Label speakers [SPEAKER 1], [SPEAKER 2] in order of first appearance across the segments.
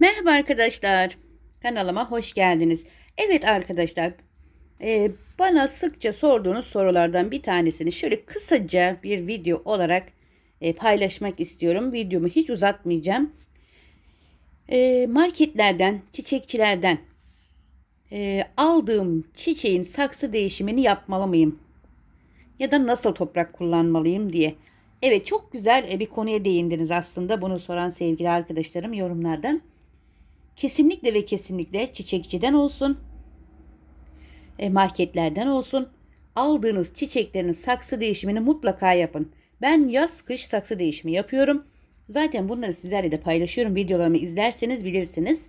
[SPEAKER 1] Merhaba arkadaşlar. Kanalıma hoş geldiniz. Evet arkadaşlar. e, bana sıkça sorduğunuz sorulardan bir tanesini şöyle kısaca bir video olarak e, paylaşmak istiyorum. Videomu hiç uzatmayacağım. E, marketlerden, çiçekçilerden aldığım çiçeğin saksı değişimini yapmalı mıyım? Ya da nasıl toprak kullanmalıyım diye. Evet çok güzel bir konuya değindiniz aslında. Bunu soran sevgili arkadaşlarım yorumlardan. Kesinlikle ve kesinlikle çiçekçiden olsun, e, marketlerden olsun. Aldığınız çiçeklerin saksı değişimini mutlaka yapın. Ben yaz kış saksı değişimi yapıyorum. Zaten bunları sizlerle de paylaşıyorum. Videolarımı izlerseniz bilirsiniz.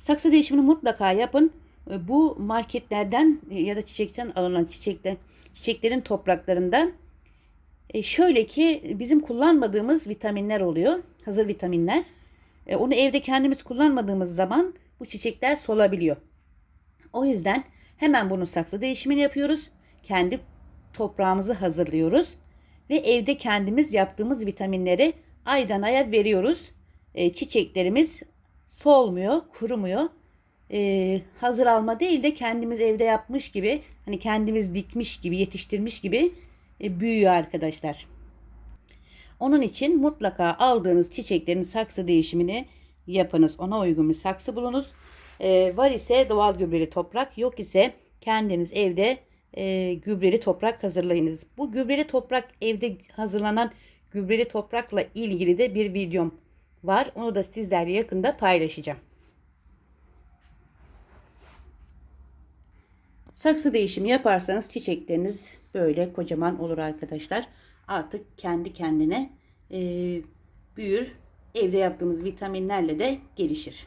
[SPEAKER 1] Saksı değişimini mutlaka yapın. E, Bu marketlerden e, ya da çiçekten alınan çiçekten çiçeklerin topraklarında şöyle ki bizim kullanmadığımız vitaminler oluyor. Hazır vitaminler. E, onu evde kendimiz kullanmadığımız zaman bu çiçekler solabiliyor. O yüzden hemen bunun saksı değişimini yapıyoruz. Kendi toprağımızı hazırlıyoruz. Ve evde kendimiz yaptığımız vitaminleri aydan aya veriyoruz. E, çiçeklerimiz solmuyor, kurumuyor. E, hazır alma değil de kendimiz evde yapmış gibi, hani kendimiz dikmiş gibi, yetiştirmiş gibi e, büyüyor arkadaşlar. Onun için mutlaka aldığınız çiçeklerin saksı değişimini yapınız. Ona uygun bir saksı bulunuz. Ee, var ise doğal gübreli toprak, yok ise kendiniz evde e, gübreli toprak hazırlayınız. Bu gübreli toprak evde hazırlanan gübreli toprakla ilgili de bir videom var. Onu da sizlerle yakında paylaşacağım. Saksı değişimi yaparsanız çiçekleriniz böyle kocaman olur arkadaşlar. Artık kendi kendine e, büyür. Evde yaptığımız vitaminlerle de gelişir.